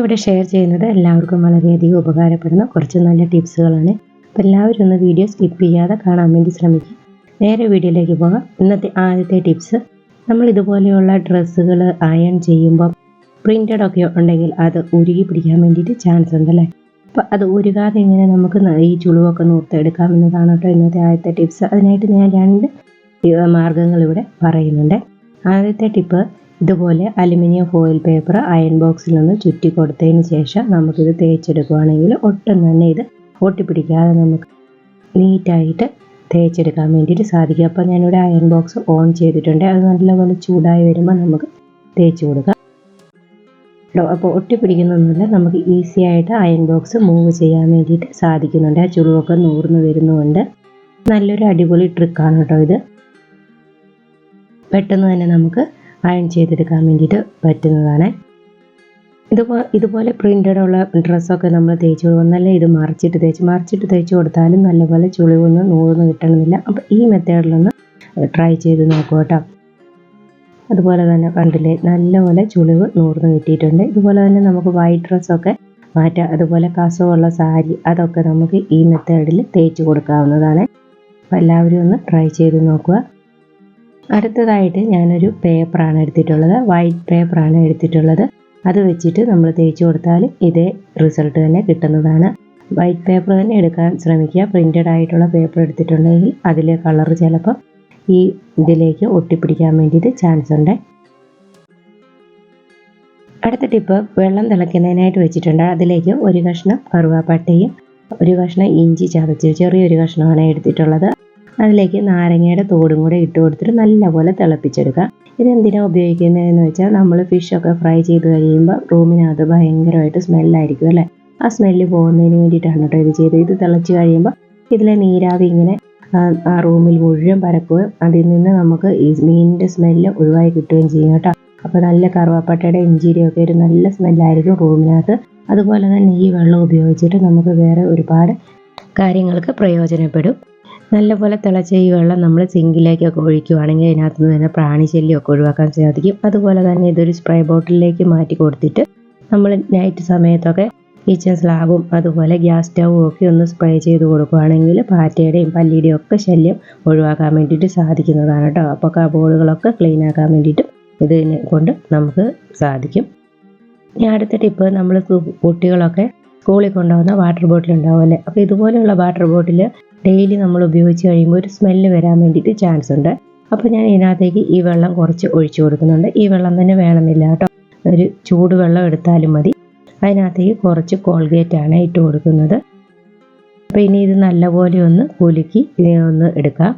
ഞാനിവിടെ ഷെയർ ചെയ്യുന്നത് എല്ലാവർക്കും വളരെയധികം ഉപകാരപ്പെടുന്ന കുറച്ച് നല്ല ടിപ്സുകളാണ് അപ്പോൾ എല്ലാവരും ഒന്ന് വീഡിയോ സ്കിപ്പ് ചെയ്യാതെ കാണാൻ വേണ്ടി ശ്രമിക്കും നേരെ വീഡിയോയിലേക്ക് പോകാം. ഇന്നത്തെ ആദ്യത്തെ ടിപ്സ് നമ്മൾ ഇതുപോലെയുള്ള ഡ്രസ്സുകൾ അയൺ ചെയ്യുമ്പോൾ പ്രിന്റഡ് ഒക്കെ ഉണ്ടെങ്കിൽ അത് ഉരുകി പിടിക്കാൻ വേണ്ടിയിട്ട് ചാൻസ് ഉണ്ടല്ലേ? അപ്പോൾ അത് ഉരുകാതെ എങ്ങനെ നമുക്ക് ഈ ചുളിവൊക്കെ നൂർത്തെടുക്കാം എന്നതാണ് കേട്ടോ ഇന്നത്തെ ആദ്യത്തെ ടിപ്സ് അതിനായിട്ട് ഞാൻ രണ്ട് മാർഗങ്ങൾ ഇവിടെ പറയുന്നുണ്ട്. ആദ്യത്തെ ടിപ്പ് ഇതുപോലെ അലുമിനിയം ഫോയിൽ പേപ്പർ അയൺ ബോക്സിൽ നിന്ന് ചുറ്റി കൊടുത്തതിന് ശേഷം നമുക്കിത് തേച്ചെടുക്കുകയാണെങ്കിൽ ഒട്ടും തന്നെ ഇത് ഒട്ടിപ്പിടിക്കാതെ നമുക്ക് നീറ്റായിട്ട് തേച്ചെടുക്കാൻ വേണ്ടിയിട്ട് സാധിക്കും. അപ്പോൾ ഞാനിവിടെ അയൺ ബോക്സ് ഓൺ ചെയ്തിട്ടുണ്ട്. അത് നല്ലപോലെ ചൂടായി വരുമ്പോൾ നമുക്ക് തേച്ച് കൊടുക്കാം. അപ്പോൾ ഒട്ടിപ്പിടിക്കുന്നൊന്നുമില്ല നമുക്ക് ഈസി ആയിട്ട് അയൺ ബോക്സ് മൂവ് ചെയ്യാൻ വേണ്ടിയിട്ട് സാധിക്കുന്നുണ്ട്. ആ ചുളിവൊക്കെ നൂർന്ന് വരുന്നുമുണ്ട് നല്ലൊരു അടിപൊളി ട്രിക്കാണ് കേട്ടോ ഇത്. പെട്ടെന്ന് തന്നെ നമുക്ക് അയൺ ചെയ്തെടുക്കാൻ വേണ്ടിയിട്ട് പറ്റുന്നതാണ്. ഇതുപോലെ ഇതുപോലെ പ്രിന്റഡ് ഉള്ള ഡ്രസ്സൊക്കെ നമ്മൾ തേച്ച് കൊടുക്കുന്നതല്ല ഇത് മറിച്ചിട്ട് തേച്ച് മറിച്ചിട്ട് തേച്ച് കൊടുത്താലും നല്ലപോലെ ചുളിവൊന്നും നൂറൊന്നും കിട്ടണമെന്നില്ല അപ്പോൾ ഈ മെത്തേഡിലൊന്ന് ട്രൈ ചെയ്ത് നോക്കൂ കേട്ടോ. അതുപോലെ തന്നെ കണ്ടില്ലേ നല്ലപോലെ ചുളിവ് നൂർന്ന് കിട്ടിയിട്ടുണ്ട്. ഇതുപോലെ തന്നെ നമുക്ക് വൈറ്റ് ഡ്രസ്സൊക്കെ മാറ്റാം. അതുപോലെ കസവുള്ള സാരി അതൊക്കെ നമുക്ക് ഈ മെത്തേഡിൽ തേച്ച് കൊടുക്കാവുന്നതാണ്. അപ്പോൾ എല്ലാവരും ഒന്ന് ട്രൈ ചെയ്ത് നോക്കുക. അടുത്തതായിട്ട് ഞാനൊരു പേപ്പറാണ് എടുത്തിട്ടുള്ളത്. വൈറ്റ് പേപ്പറാണ് എടുത്തിട്ടുള്ളത്. അത് വെച്ചിട്ട് നമ്മൾ തേച്ച് കൊടുത്താൽ ഇതേ റിസൾട്ട് തന്നെ കിട്ടുന്നതാണ്. വൈറ്റ് പേപ്പർ തന്നെ എടുക്കാൻ ശ്രമിക്കുക. പ്രിന്റഡ് ആയിട്ടുള്ള പേപ്പർ എടുത്തിട്ടുണ്ടെങ്കിൽ അതിലെ കളർ ചിലപ്പോൾ ഈ ഇതിലേക്ക് ഒട്ടിപ്പിടിക്കാൻ വേണ്ടിയിട്ട് ചാൻസ് ഉണ്ട്. അടുത്ത ടിപ്പ് വെള്ളം തിളയ്ക്കുന്നതിനായിട്ട് വെച്ചിട്ടുണ്ട്. അതിലേക്ക് ഒരു കഷ്ണം കറുവാപ്പട്ടയും ഒരു കഷ്ണം ഇഞ്ചി ചതച്ച് ചെറിയൊരു കഷ്ണമാണ് എടുത്തിട്ടുള്ളത്. അതിലേക്ക് നാരങ്ങയുടെ തോടും കൂടെ ഇട്ട് കൊടുത്തിട്ട് നല്ലപോലെ തിളപ്പിച്ചെടുക്കുക. ഇതെന്തിനാണ് ഉപയോഗിക്കുന്നതെന്ന് വെച്ചാൽ നമ്മൾ ഫിഷൊക്കെ ഫ്രൈ ചെയ്ത് കഴിയുമ്പോൾ റൂമിനകത്ത് ഭയങ്കരമായിട്ട് സ്മെല്ലായിരിക്കും അല്ലേ? ആ സ്മെല്ല് പോകുന്നതിന് വേണ്ടിയിട്ടാണ് കേട്ടോ ഇത് ചെയ്തത്. ഇത് തിളച്ച് കഴിയുമ്പോൾ ഇതിലെ നീരാവി ഇങ്ങനെ ആ, റൂമിൽ മുഴുവൻ പരക്കുകയും അതിൽ നിന്ന് നമുക്ക് ഈ മീനിന്റെ സ്മെല്ല് ഒഴിവായി കിട്ടുകയും ചെയ്യും കേട്ടോ. അപ്പോൾ നല്ല കറുവാപ്പട്ടയുടെ ഇഞ്ചീരിയൊക്കെ ഒരു നല്ല സ്മെല്ലായിരിക്കും റൂമിനകത്ത്. അതുപോലെ തന്നെ ഈ വെള്ളം ഉപയോഗിച്ചിട്ട് നമുക്ക് വേറെ ഒരുപാട് കാര്യങ്ങൾക്ക് പ്രയോജനപ്പെടും. നല്ലപോലെ തിളച്ച ഈ വെള്ളം നമ്മൾ സിങ്കിലേക്കൊക്കെ ഒഴിക്കുകയാണെങ്കിൽ അതിനകത്ത് നിന്ന് തന്നെ പ്രാണിശല്യമൊക്കെ ഒഴിവാക്കാൻ സാധിക്കും. അതുപോലെ തന്നെ ഇതൊരു സ്പ്രേ ബോട്ടിലേക്ക് മാറ്റി കൊടുത്തിട്ട് നമ്മൾ നൈറ്റ് സമയത്തൊക്കെ കിച്ചൺ സ്ലാബും അതുപോലെ ഗ്യാസ് സ്റ്റൗവും ഒക്കെ ഒന്ന് സ്പ്രേ ചെയ്ത് കൊടുക്കുകയാണെങ്കിൽ പാറ്റയുടെയും പല്ലിയുടെയും ഒക്കെ ശല്യം ഒഴിവാക്കാൻ വേണ്ടിയിട്ട് സാധിക്കുന്നതാണ് കേട്ടോ. അപ്പോൾ കബോർഡുകളൊക്കെ ക്ലീൻ ആക്കാൻ വേണ്ടിയിട്ടും ഇതിനെ കൊണ്ട് നമുക്ക് സാധിക്കും. ഇനി അടുത്ത ടിപ്പ് നമ്മൾ കുട്ടികളൊക്കെ സ്കൂളിൽ കൊണ്ടുപോകുന്ന വാട്ടർ ബോട്ടിൽ ഉണ്ടാവുമല്ലേ അപ്പോൾ ഇതുപോലെയുള്ള വാട്ടർ ബോട്ടിൽ ഡെയിലി നമ്മൾ ഉപയോഗിച്ച് കഴിയുമ്പോൾ ഒരു സ്മെല്ല് വരാൻ വേണ്ടിയിട്ട് ചാൻസ് ഉണ്ട്. അപ്പോൾ ഞാൻ ഇതിനകത്തേക്ക് ഈ വെള്ളം കുറച്ച് ഒഴിച്ചു കൊടുക്കുന്നുണ്ട്. ഈ വെള്ളം തന്നെ വേണമെന്നില്ല കേട്ടോ. ഒരു ചൂടുവെള്ളം എടുത്താലും മതി. അതിനകത്തേക്ക് കുറച്ച് കോൾഗേറ്റ് ആണ് ഇട്ട് കൊടുക്കുന്നത്. അപ്പോൾ ഇനി ഇത് നല്ലപോലെ ഒന്ന് കുലുക്കി ഇതിനെ ഒന്ന് എടുക്കാം.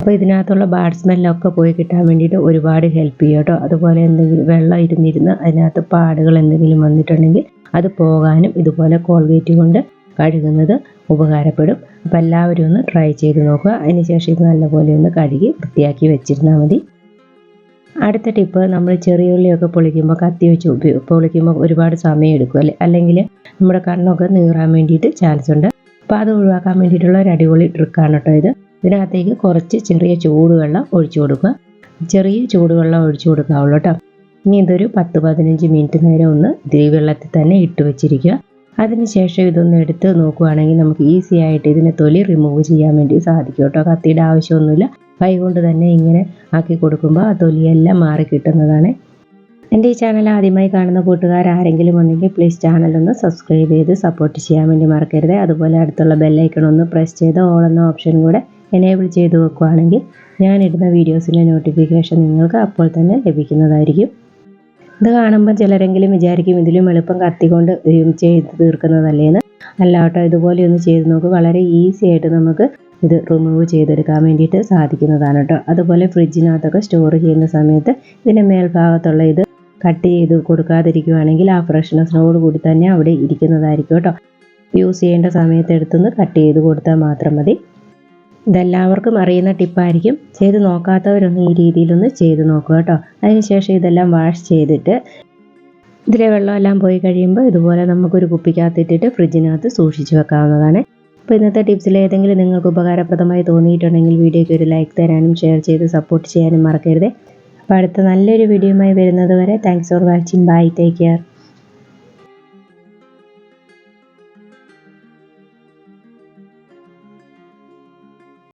അപ്പോൾ ഇതിനകത്തുള്ള ബാഡ് സ്മെല്ലൊക്കെ പോയി കിട്ടാൻ വേണ്ടിയിട്ട് ഒരുപാട് ഹെൽപ്പ് ചെയ്യും കേട്ടോ. അതുപോലെ എന്തെങ്കിലും വെള്ളം ഇരുന്നിരുന്ന് അതിനകത്ത് പാടുകൾ എന്തെങ്കിലും വന്നിട്ടുണ്ടെങ്കിൽ അത് പോകാനും ഇതുപോലെ കോൾഗേറ്റ് കൊണ്ട് കഴുകുന്നത് ഉപകാരപ്പെടും. അപ്പോൾ എല്ലാവരും ഒന്ന് ട്രൈ ചെയ്ത് നോക്കുക. അതിനുശേഷം ഇത് നല്ലപോലെ ഒന്ന് കഴുകി വൃത്തിയാക്കി വെച്ചിരുന്നാൽ മതി. അടുത്ത ടിപ്പ് നമ്മൾ ചെറിയ ഉള്ളിയൊക്കെ പൊളിക്കുമ്പോൾ കത്തി വെച്ച് ഉപയോഗം പൊളിക്കുമ്പോൾ ഒരുപാട് സമയം എടുക്കും അല്ലേ? അല്ലെങ്കിൽ നമ്മുടെ കണ്ണൊക്കെ നീറാൻ വേണ്ടിയിട്ട് ചാൻസ് ഉണ്ട്. അപ്പോൾ അത് ഒഴിവാക്കാൻ വേണ്ടിയിട്ടുള്ള ഒരു അടിപൊളി ട്രിക്കാണ് കേട്ടോ ഇത്. ഇതിനകത്തേക്ക് കുറച്ച് ചെറിയ ചൂടുവെള്ളം ഒഴിച്ചു കൊടുക്കുക. ചെറിയ ചൂടുവെള്ളം ഒഴിച്ചു കൊടുക്കാവുള്ളൂ കേട്ടോ ഇനി ഇതൊരു പത്ത് പതിനഞ്ച് മിനിറ്റ് നേരം ഒന്ന് വെള്ളത്തിൽ തന്നെ ഇട്ട് വെച്ചിരിക്കുക. അതിനുശേഷം ഇതൊന്ന് എടുത്ത് നോക്കുകയാണെങ്കിൽ നമുക്ക് ഈസി ആയിട്ട് ഇതിനെ തൊലി റിമൂവ് ചെയ്യാൻ വേണ്ടി സാധിക്കും കേട്ടോ. കത്തിയുടെ ആവശ്യമൊന്നുമില്ല. കൈ കൊണ്ട് തന്നെ ഇങ്ങനെ ആക്കി കൊടുക്കുമ്പോൾ ആ തൊലിയെല്ലാം മാറി കിട്ടുന്നതാണ്. എന്റെ ഈ ചാനൽ ആദ്യമായി കാണുന്ന കൂട്ടുകാർ ആരെങ്കിലും ഉണ്ടെങ്കിൽ പ്ലീസ് ചാനൽ ഒന്ന് സബ്സ്ക്രൈബ് ചെയ്ത് സപ്പോർട്ട് ചെയ്യാൻ വേണ്ടി മറക്കരുത്. അതുപോലെ അടുത്തുള്ള ബെല്ലൈക്കൺ ഒന്ന് പ്രസ് ചെയ്ത് ഓൾ എന്ന ഓപ്ഷൻ കൂടെ എനേബിൾ ചെയ്ത് വെക്കുകയാണെങ്കിൽ ഞാനിടുന്ന വീഡിയോസിന്റെ നോട്ടിഫിക്കേഷൻ നിങ്ങൾക്ക് അപ്പോൾ തന്നെ ലഭിക്കുന്നതായിരിക്കും. ഇത് കാണുമ്പോൾ ചിലരെങ്കിലും വിചാരിക്കും ഇതിലും എളുപ്പം കത്തിക്കൊണ്ട് ചെയ്ത് തീർക്കുന്നതല്ലേന്ന് അല്ല കേട്ടോ ഇതുപോലെ ഒന്ന് ചെയ്ത് നോക്ക്. വളരെ ഈസി ആയിട്ട് നമുക്ക് ഇത് റിമൂവ് ചെയ്തെടുക്കാൻ വേണ്ടിയിട്ട് സാധിക്കുന്നതാണ് കേട്ടോ. അതുപോലെ ഫ്രിഡ്ജിനകത്തൊക്കെ സ്റ്റോർ ചെയ്യുന്ന സമയത്ത് ഇതിന്റെ മേൽഭാഗത്തുള്ള ഇത് കട്ട് ചെയ്ത് കൊടുക്കാതിരിക്കുകയാണെങ്കിൽ ആ ഫ്രഷ്നെസ്സിനോട് കൂടി തന്നെ അവിടെ ഇരിക്കുന്നതായിരിക്കും കേട്ടോ. യൂസ് ചെയ്യേണ്ട സമയത്ത് എടുത്തുനിന്ന് കട്ട് ചെയ്ത് കൊടുത്താൽ മാത്രം മതി. ഇതെല്ലാവർക്കും അറിയുന്ന ടിപ്പായിരിക്കും. ചെയ്ത് നോക്കാത്തവരൊന്ന് ഈ രീതിയിലൊന്ന് ചെയ്ത് നോക്കുക കേട്ടോ. അതിനുശേഷം ഇതെല്ലാം വാഷ് ചെയ്തിട്ട് ഇതിലെ വെള്ളമെല്ലാം പോയി കഴിയുമ്പോൾ ഇതുപോലെ നമുക്കൊരു കുപ്പിക്കകത്തിട്ടിട്ട് ഫ്രിഡ്ജിനകത്ത് സൂക്ഷിച്ചു വെക്കാവുന്നതാണ്. അപ്പോൾ ഇന്നത്തെ ടിപ്സിൽ ഏതെങ്കിലും നിങ്ങൾക്ക് ഉപകാരപ്രദമായി തോന്നിയിട്ടുണ്ടെങ്കിൽ വീഡിയോയ്ക്ക് ഒരു ലൈക്ക് തരാനും ഷെയർ ചെയ്ത് സപ്പോർട്ട് ചെയ്യാനും മറക്കരുത്. അപ്പോൾ അടുത്ത നല്ലൊരു വീഡിയോയുമായി വരുന്നത് വരെ thanks for watching. Bye. Take care.